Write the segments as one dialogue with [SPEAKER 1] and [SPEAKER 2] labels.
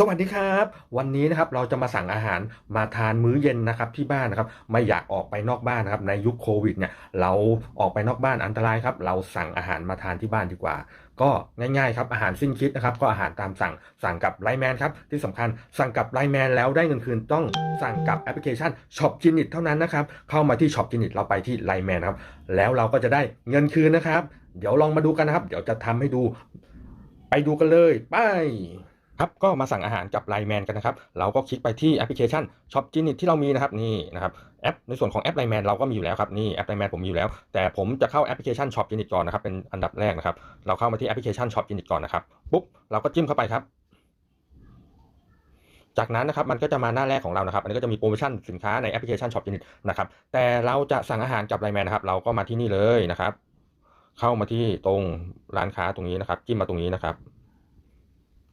[SPEAKER 1] สวัสดีครับ วันนี้นะครับเราจะมาสั่งอาหารมาทานมื้อเย็นนะครับที่บ้านนะครับไม่อยากออกไปนอกบ้านนะครับในยุคโควิดเนี่ยเราออกไปนอกบ้านอันตรายครับเราสั่งอาหารมาทานที่บ้านดีกว่า ก็ง่ายๆครับอาหารสิ้นคิดนะครับก็อาหารตามสั่งสั่งกับไลแมนครับที่สำคัญสั่งกับไลแมนแล้วได้เงินคืนต้องสั่งกับแอปพลิเคชันช็อปจินิตเท่านั้นนะครับเข้ามาที่ช็อปจินิตเราไปที่ไลแมนครับแล้วเราก็จะได้เงินคืนนะครับ เดี๋ยวลองมาดูกันนะครับ เดี๋ยวจะทำให้ดู ไปดูกันเลยไป ครับก็มาสั่งอาหารกับไลแมนกันนะครับ เราก็คลิกไปที่แอปพลิเคชันช็อปจินิตที่เรามีนะครับนี่นะครับแอปในส่วนของแอปไลแมนเราก็มีอยู่แล้วครับนี่แอปไลแมนผมมีอยู่แล้ว แต่ผมจะเข้าแอปพลิเคชันช็อปจินิตก่อนนะครับเป็นอันดับแรกนะครับ เราเข้ามาที่แอปพลิเคชันช็อปจินิตก่อนนะครับปุ๊บเราก็จิ้มเข้าไปครับ จากนั้นนะครับมันก็จะมาหน้าแรกของเรานะครับอันนี้ก็จะมีโปรโมชั่นสินค้าในแอปพลิเคชันช็อปจินิตนะครับแต่เราจะสั่งอาหารกับไลแมนนะครับเราก็มาที่นี่เลยนะครับ เข้ามาที่ตรงร้านค้าตรงนี้นะครับ จิ้มมาตรงนี้นะครับ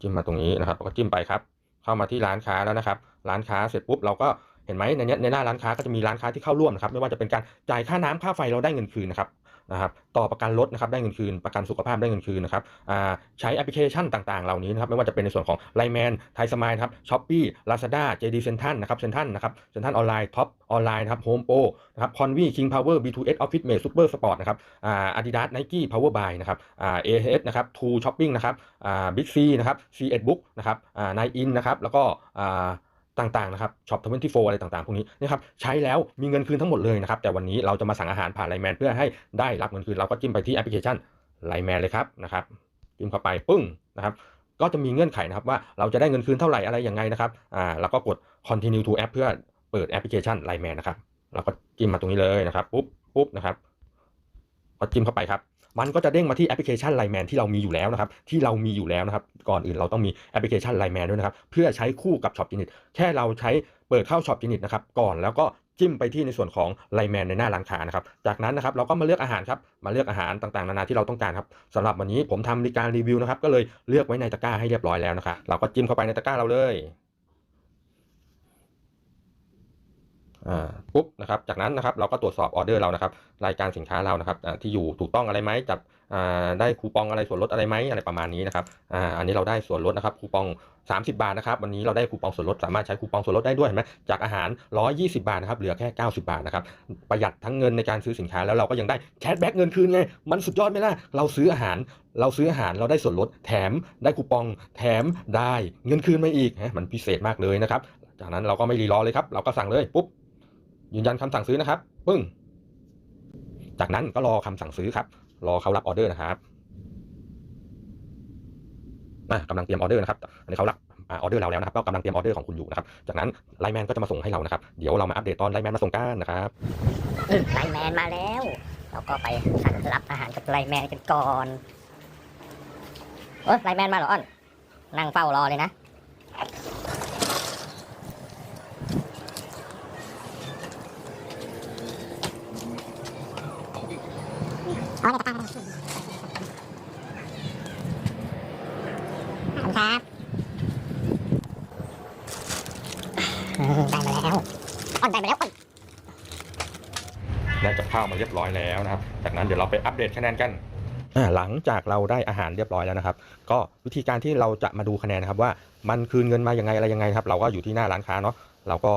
[SPEAKER 1] จิ้มมาตรงนี้นะครับก็จิ้มไปครับ เข้ามาที่ร้านค้าแล้วนะครับ ร้านค้าเสร็จปุ๊บเราก็เห็นไหมในนี้ในหน้าร้านค้าก็จะมีร้านค้าที่เข้าร่วมนะครับไม่ว่าจะเป็นการจ่ายค่าน้ำค่าไฟเราได้เงินคืนนะครับ นะครับต่อประกันรถนะครับได้เงินคืนประกันสุขภาพได้เงินคืนนะครับใช้แอปพลิเคชันต่างๆ เหล่านี้นะครับไม่ว่าจะเป็นในส่วนของไลแมนไทยสมายครับช้อปปี้ลาซาด้าเจดีเซนทันนะครับเซนทันนะครับเซนทันออนไลน์ท็อปออนไลน์นะครับโฮมโปรนะครับคอนวีคิงพาวเวอร์บีทูเอสออฟฟิศเมดซูเปอร์สปอร์ตนะครับอ่าอาดิดาสไนกี้พาวเวอร์บายนะครับอ่าเอเอสนะครับทูช้อปปิ้งนะครับอ่าบิ๊กซีนะครับซีเอ็ดบุ๊กนะครับอ่านายอินนะครับแล้วก็อ่า ต่างๆนะครับช็อปทเวนตี้โฟอะไรต่างๆ พวกนี้นะครับใช้แล้วมีเงินคืนทั้งหมดเลยนะครับแต่วันนี้เราจะมาสั่งอาหารผ่านไลแมนเพื่อให้ได้รับเงินคืนเราก็จิ้มไปที่แอปพลิเคชันไลแมนเลยครับนะครับจิ้มเข้าไปปึ้งนะครับก็จะมีเงื่อนไขนะครับว่าเราจะได้เงินคืนเท่าไหร่อะไรยังไงนะครับอ่าแล้วก็กด continue to app เพื่อเปิดแอปพลิเคชันไลแมนนะครับเราก็จิ้มมาตรงนี้เลยนะครับปุ๊บปุ๊บนะครับพอจิ้มเข้าไปครับ มันก็จะเด้งมาที่แอปพลิเคชันไลแมนที่เรามีอยู่แล้วนะครับที่เรามีอยู่แล้วนะครับก่อนอื่นเราต้องมีแอปพลิเคชันไลแมนด้วยนะครับเพื่อใช้คู่กับช็อปจินิตแค่เราใช้เปิดเข้าช็อปจินิตนะครับก่อนแล้วก็จิ้มไปที่ในส่วนของไลแมนในหน้าร้านค้านะครับจากนั้นนะครับเราก็มาเลือกอาหารครับมาเลือกอาหารต่างๆ นานาที่เราต้องการครับสำหรับวันนี้ผมทำในการรีวิวนะครับก็เลยเลือกไว้ในตะกร้าให้เรียบร้อยแล้วนะครับเราก็จิ้มเข้าไปในตะกร้าเราเลย อ่า ปุ๊บนะครับ จากนั้นนะครับเราก็ตรวจสอบออเดอร์เรานะครับ รายการสินค้าเรานะครับที่อยู่ถูกต้องอะไรไหมจับได้คูปองอะไรส่วนลดอะไรไหมอะไรประมาณนี้นะครับอ,อันนี้เราได้ส่วนลดนะครับคูปอง 30 บาทนะครับวันนี้เราได้คูปองส่วนลดสามารถใช้คูปองส่วนลดได้ด้วยเห็นไหมจากอาหาร 120 บาทนะครับเหลือแค่ 90 บาทนะครับประหยัดทั้งเงินในการซื้อสินค้าแล้วเราก็ยังได้แคชแบ็กเงินคืนไงมันสุดยอดไหมล่ะเราซื้ออาหารเราซื้ออาหารเราได้ส่วนลดแถมได้คูปอง แถมได้เงินคืนมาอีกฮะมันพิเศษมากเลยนะครับจากนั้นเราก็ไม่รีรอเลยครับเราก็สั่งเลยปุ๊บ ยืนยันคำสั่งซื้อนะครับปึ้ง จากนั้นก็รอคำสั่งซื้อครับ รอเขารับออเดอร์นะครับอะกำลังเตรียมออเดอร์นะครับอันนี้เขารับออเดอร์เราแล้วนะครับ ก็กำลังเตรียมออเดอร์ของคุณอยู่นะครับ จากนั้นไลแมนก็จะมาส่งให้เรานะครับ เดี๋ยวเรามาอัปเดตตอนไลแมนมาส่งกันนะครับ
[SPEAKER 2] ไลแมนมาแล้ว เราก็ไปสั่งรับอาหารกับไลแมนกันก่อน เอ้ยไลแมนมาเหรออ้อน นั่งเฝ้ารอเลยนะ เอาในตะกร้าขอบคุณครับได้มาแล้วอ้อนได้มาแล้วอ้อน
[SPEAKER 1] ได้กับข้าวมาเรียบร้อยแล้วนะครับ จากนั้นเดี๋ยวเราไปอัปเดตคะแนนกันหลังจากเราได้อาหารเรียบร้อยแล้วนะครับ ก็วิธีการที่เราจะมาดูคะแนนนะครับว่ามันคืนเงินมาอยังไงอะไรยังไงครับ เราก็อยู่ที่หน้าร้านค้าเนาะเราก็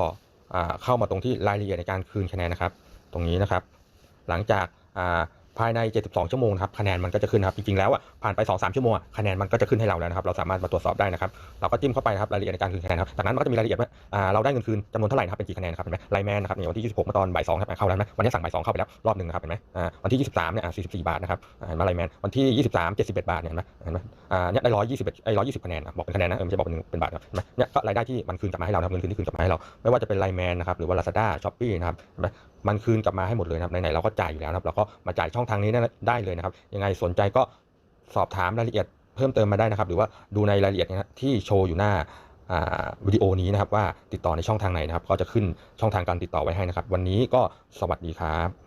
[SPEAKER 1] เข้ามาตรงที่รายละเอียดในการคืนคะแนนนะครับ ตรงนี้นะครับ หลังจากา ภายใน 72 ชั่วโมงนะครับคะแนนมันก็จะขึ้นครับจริงๆแล้วอะผ่านไป 2-3 ชั่วโมงอะคะแนนมันก็จะขึ้นให้เราแล้วนะครับเราสามารถมาตรวจสอบได้นะครับเราก็จิ้มเข้าไปครับรายละเอียดในการคืนคะแนนครับจากนั้นมันก็จะมีรายละเอียดว่าอ่าเราได้เงินคืนจำนวนเท่าไหร่นะครับเป็นกี่คะแนนครับเห็นไหมไลแมนนะครับเนี่ยวันที่ 26เมื่อตอนบ่าย2ครับเข้าแล้วนะวันนี้สั่งบ่าย2เข้าไปแล้วรอบหนึ่งนะครับเห็นไหมอ่าวันที่ 23เนี่ยอ่า44 บาทนะครับอ่าเห็นไหมไลแมนวันที่ 23 71 บาทเนี่ยเห็นไหมเห็นไหมอ่าเนี่ยได้121ไอ้120คะแนนนะบอกเป็นคะแนนนะเออไม่ใช่บอกเป็นเป็นบาทครับเห็นไหมเนี่ยก็รายได้ที่มันคืนกลับมาให้เรานะครับเงินคืนที่คืนกลับมาให้เราไม่ว่าจะเป็นไลแมนนะครับหรือว่า Lazada Shopee นะครับเห็นไหม มันคืนกลับมาให้หมดเลยนะครับไหนๆเราก็จ่ายอยู่แล้วนะครับเราก็มาจ่ายช่องทางนี้ได้เลยนะครับ ยังไงสนใจก็สอบถามรายละเอียดเพิ่มเติมมาได้นะครับ หรือว่าดูในรายละเอียดที่โชว์อยู่หน้าวิดีโอนี้นะครับว่าติดต่อในช่องทางไหนนะครับ ก็จะขึ้นช่องทางการติดต่อไว้ให้นะครับ วันนี้ก็สวัสดีครับ